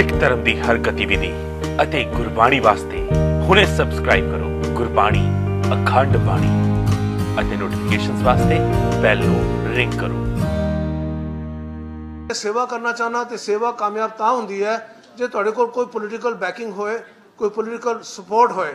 ਸਿੱਖ ਧਰਮ ਦੀ ਹਰ ਗਤੀਵਿਧੀ ਅਤੇ ਗੁਰਬਾਣੀ ਵਾਸਤੇ ਹੁਣੇ ਸਬਸਕ੍ਰਾਈਬ ਕਰੋ ਗੁਰਬਾਣੀ ਅਖੰਡ ਬਾਣੀ ਅਤੇ ਨੋਟੀਫਿਕੇਸ਼ਨਸ ਵਾਸਤੇ ਬੈਲ ਨੂੰ ਰਿੰਗ ਕਰੋ। ਸੇਵਾ ਕਰਨਾ ਚਾਹਨਾ ਤੇ ਸੇਵਾ ਕਾਮਯਾਬ ਤਾਂ ਹੁੰਦੀ ਹੈ ਜੇ ਤੁਹਾਡੇ ਕੋਲ ਕੋਈ ਪੋਲੀਟੀਕਲ ਬੈਕਿੰਗ ਹੋਏ, ਕੋਈ ਪੋਲੀਟੀਕਲ ਸਪੋਰਟ ਹੋਏ।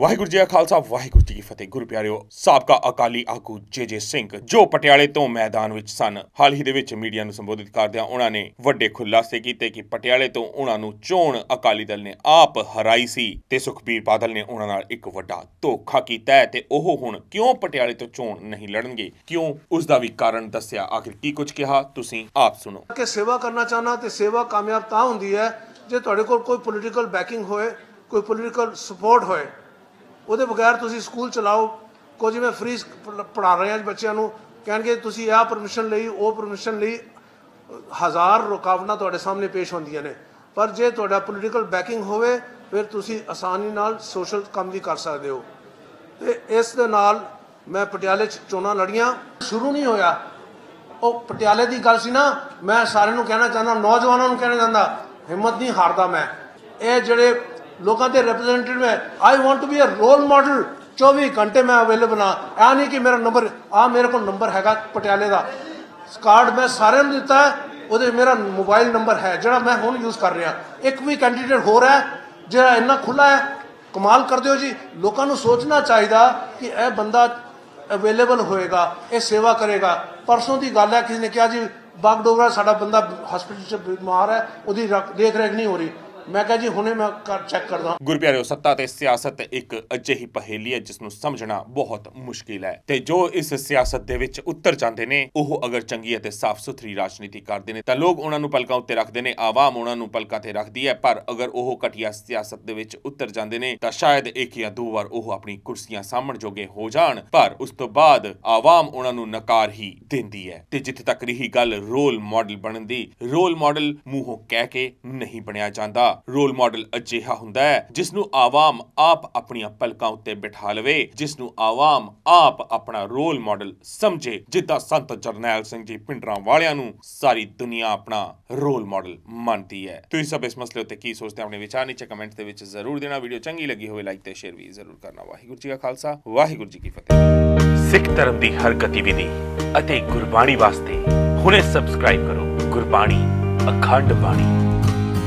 ਵਾਹਿਗੁਰੂ ਜੀ ਕਾ ਖਾਲਸਾ, ਵਾਹਿਗੁਰੂ ਜੀ ਕੀ ਫਤਿਹ। ਗੁਰੂ ਪਿਆਰਿਓ, ਸਾਬਕਾ ਅਕਾਲੀ ਆਗੂ ਜੇ ਸਿੰਘ, ਜੋ ਪਟਿਆਲੇ ਤੋਂ ਮੈਦਾਨ ਵਿੱਚ ਸਨ। ਹਾਲ ਹੀ ਦੇ ਵਿੱਚ ਮੀਡੀਆ ਨੂੰ ਸੰਬੋਧਿਤ ਕਰਦਿਆਂ ਉਹਨਾਂ ਨੇ ਵੱਡੇ ਖੁਲਾਸੇ ਕੀਤੇ ਕਿ ਪਟਿਆਲੇ ਤੋਂ ਉਹਨਾਂ ਨੂੰ ਚੋਣ ਅਕਾਲੀ ਦਲ ਨੇ ਆਪ ਹਰਾਈ ਸੀ ਤੇ ਸੁਖਬੀਰ ਬਾਦਲ ਨੇ ਉਹਨਾਂ ਨਾਲ ਇੱਕ ਵੱਡਾ ਧੋਖਾ ਕੀਤਾ ਤੇ ਉਹ ਹੁਣ ਕਿਉਂ ਪਟਿਆਲੇ ਤੋਂ ਚੋਣ ਨਹੀਂ ਲੜਨਗੇ? ਕਿਉਂ? ਉਸ ਦਾ ਵੀ ਕਾਰਨ ਦੱਸਿਆ। ਆਖਿਰ ਕੀ ਕੁਝ ਕਿਹਾ? ਤੁਸੀਂ ਆਪ ਸੁਣੋ। ਕਿ ਸੇਵਾ ਕਰਨਾ ਚਾਹਨਾ ਤੇ ਸੇਵਾ ਕਾਮਯਾਬ ਤਾਂ ਹੁੰਦੀ ਹੈ ਜੇ ਤੁਹਾਡੇ ਕੋਲ ਕੋਈ ਪੋਲੀਟੀਕਲ ਬੈਕਿੰਗ ਹੋਏ, ਕੋਈ ਪੋਲੀਟੀਕਲ ਸਪੋਰਟ ਹੋਏ। ਉਹਦੇ ਬਗੈਰ ਤੁਸੀਂ ਸਕੂਲ ਚਲਾਓ, ਕੁਝ ਜਿਵੇਂ ਫ੍ਰੀ ਪੜ੍ਹਾ ਰਹੇ ਹਾਂ ਬੱਚਿਆਂ ਨੂੰ, ਕਹਿਣਗੇ ਤੁਸੀਂ ਆਹ ਪਰਮਿਸ਼ਨ ਲਈ, ਉਹ ਪਰਮਿਸ਼ਨ ਲਈ, ਹਜ਼ਾਰ ਰੁਕਾਵਟਾਂ ਤੁਹਾਡੇ ਸਾਹਮਣੇ ਪੇਸ਼ ਹੁੰਦੀਆਂ ਨੇ। ਪਰ ਜੇ ਤੁਹਾਡਾ ਪੋਲੀਟੀਕਲ ਬੈਕਿੰਗ ਹੋਵੇ, ਫਿਰ ਤੁਸੀਂ ਆਸਾਨੀ ਨਾਲ ਸੋਸ਼ਲ ਕੰਮ ਵੀ ਕਰ ਸਕਦੇ ਹੋ। ਤੇ ਇਸ ਦੇ ਨਾਲ ਮੈਂ ਪਟਿਆਲੇ ਚ ਚੋਣਾਂ ਲੜੀਆਂ, ਸ਼ੁਰੂ ਨਹੀਂ ਹੋਇਆ। ਉਹ ਪਟਿਆਲੇ ਦੀ ਗੱਲ ਸੀ ਨਾ, ਮੈਂ ਸਾਰਿਆਂ ਨੂੰ ਕਹਿਣਾ ਚਾਹੁੰਦਾ, ਨੌਜਵਾਨਾਂ ਨੂੰ ਕਹਿਣਾ ਚਾਹੁੰਦਾ, ਹਿੰਮਤ ਨਹੀਂ ਹਾਰਦਾ ਮੈਂ। ਇਹ ਜਿਹੜੇ ਲੋਕਾਂ ਦੇ ਰਿਪਰੈਜ਼ੈਂਟੇਟਿਵ ਹੈ। I want to be a role model 24 ਘੰਟੇ ਮੈਂ ਅਵੇਲੇਬਲ ਹਾਂ। ਇਹ ਨਹੀਂ ਕਿ ਮੇਰਾ ਨੰਬਰ ਆ ਮੇਰੇ ਕੋਲ ਨੰਬਰ ਹੈਗਾ ਪਟਿਆਲੇ ਦਾ। ਕਾਰਡ ਮੈਂ ਸਾਰਿਆਂ ਨੂੰ ਦਿੱਤਾ ਉਹਦੇ ਮੇਰਾ ਮੋਬਾਈਲ ਨੰਬਰ ਹੈ, ਜਿਹੜਾ ਮੈਂ ਹੁਣ ਯੂਜ਼ ਕਰ ਰਿਹਾ। ਇੱਕ ਵੀ ਕੈਂਡੀਡੇਟ ਹੋਰ ਹੈ, ਜਿਹੜਾ ਇੰਨਾ ਖੁੱਲਾ ਹੈ। ਕਮਾਲ ਕਰਦੇ ਹੋ ਜੀ। ਲੋਕਾਂ ਨੂੰ ਸੋਚਣਾ ਚਾਹੀਦਾ ਕਿ ਇਹ ਬੰਦਾ ਅਵੇਲੇਬਲ ਹੋਏਗਾ, ਇਹ ਸੇਵਾ ਕਰੇਗਾ। ਪਰਸੋਂ ਦੀ ਗੱਲ ਹੈ, ਕਿਸੇ ਨੇ ਕਿਹਾ ਜੀ ਬਾਗਡੋਗਰਾ ਸਾਡਾ ਬੰਦਾ ਹਸਪੀਟਲ 'ਚ ਬਿਮਾਰ ਹੈ, ਉਹਦੀ ਰੱਖ- ਦੇਖ ਰੇਖ ਨਹੀਂ ਹੋ ਰਹੀ। ਮੈਂ ਕਿਹਾ ਜੀ ਹੁਣੇ ਮੈਂ ਚੈੱਕ ਕਰਦਾ। ਗੁਰਪਿਆਰਿਓ ਸੱਤਾ ਤੇ ਸਿਆਸਤ ਇੱਕ ਅਜਿਹੀ ਪਹੇਲੀ ਹੈ ਜਿਸ ਨੂੰ ਸਮਝਣਾ ਬਹੁਤ ਮੁਸ਼ਕਿਲ ਹੈ। ਤੇ ਜੋ ਇਸ ਸਿਆਸਤ ਦੇ ਵਿੱਚ ਉਤਰ ਜਾਂਦੇ ਨੇ, ਉਹ ਅਗਰ ਚੰਗੀ ਅਤੇ ਸਾਫ਼ ਸੁਥਰੀ ਰਾਜਨੀਤੀ ਕਰਦੇ ਨੇ, ਤਾਂ ਲੋਕ ਉਹਨਾਂ ਨੂੰ ਪਲਕਾਂ ਉੱਤੇ ਰੱਖਦੇ ਨੇ, ਆਵਾਮ ਉਹਨਾਂ ਨੂੰ ਪਲਕਾਂ ਤੇ ਰੱਖਦੀ ਹੈ। ਪਰ ਅਗਰ ਉਹ ਘਟੀਆ ਸਿਆਸਤ ਦੇ ਵਿੱਚ ਉਤਰ ਜਾਂਦੇ ਨੇ, ਤਾਂ ਸ਼ਾਇਦ ਇੱਕ ਜਾਂ ਦੋ ਵਾਰ ਉਹ ਆਪਣੀ ਕੁਰਸੀਆਂ ਸਾਂਭਣ ਜੋਗੇ ਹੋ ਜਾਣ। ਪਰ ਉਸ ਤੋਂ ਬਾਅਦ ਆਵਾਮ ਉਹਨਾਂ ਨੂੰ ਨਕਾਰ ਹੀ ਦਿੰਦੀ ਹੈ। ਤੇ ਜਿੱਥੇ ਤੱਕ ਰਹੀ ਗੱਲ ਰੋਲ ਮਾਡਲ ਬਣਨ ਦੀ, ਰੋਲ ਮਾਡਲ ਮੂੰਹੋਂ ਕਹਿ ਕੇ ਨਹੀਂ ਬਣਿਆ ਜਾਂਦਾ। ਰੋਲ ਮਾਡਲ ਅਜਿਹਾ ਹੁੰਦਾ ਹੈ ਜਿਸ ਨੂੰ ਆਵਾਮ ਆਪ ਆਪਣੀਆਂ ਪਲਕਾਂ ਉੱਤੇ ਬਿਠਾ ਲਵੇ ਜਿਸ ਨੂੰ ਆਵਾਮ ਆਪ ਆਪਣਾ ਰੋਲ ਮਾਡਲ ਸਮਝੇ, ਜਿੱਦਾਂ ਸੰਤ ਜਰਨੈਲ ਸਿੰਘ ਜੀ ਪਿੰਡਰਾਂ ਵਾਲਿਆਂ ਨੂੰ ਸਾਰੀ ਦੁਨੀਆ ਆਪਣਾ ਰੋਲ ਮਾਡਲ ਮੰਨਦੀ ਹੈ। ਤੁਸੀਂ ਸਭ ਇਸ ਮਸਲੇ ਉੱਤੇ ਕੀ ਸੋਚਦੇ ਹੋ, ਆਪਣੇ ਵਿਚਾਰ ਨੀਚੇ ਕਮੈਂਟ ਦੇ ਵਿੱਚ ਜ਼ਰੂਰ ਦੇਣਾ। ਵੀਡੀਓ ਚੰਗੀ ਲੱਗੀ ਹੋਵੇ ਲਾਈਕ ਤੇ ਸ਼ੇਅਰ ਵੀ ਜ਼ਰੂਰ ਕਰਨਾ। ਵਾਹਿਗੁਰੂ ਜੀ ਕਾ ਖਾਲਸਾ, ਵਾਹਿਗੁਰੂ ਜੀ ਕੀ ਫਤਿਹ। ਸਿੱਖ ਧਰਮ ਦੀ ਹਰ ਗਤੀਵਿਧੀ ਅਤੇ ਗੁਰਬਾਣੀ ਵਾਸਤੇ ਹੁਣੇ ਸਬਸਕ੍ਰਾਈਬ ਕਰੋ। ਗੁਰਬਾਣੀ, ਅਖੰਡ ਬਾਣੀ।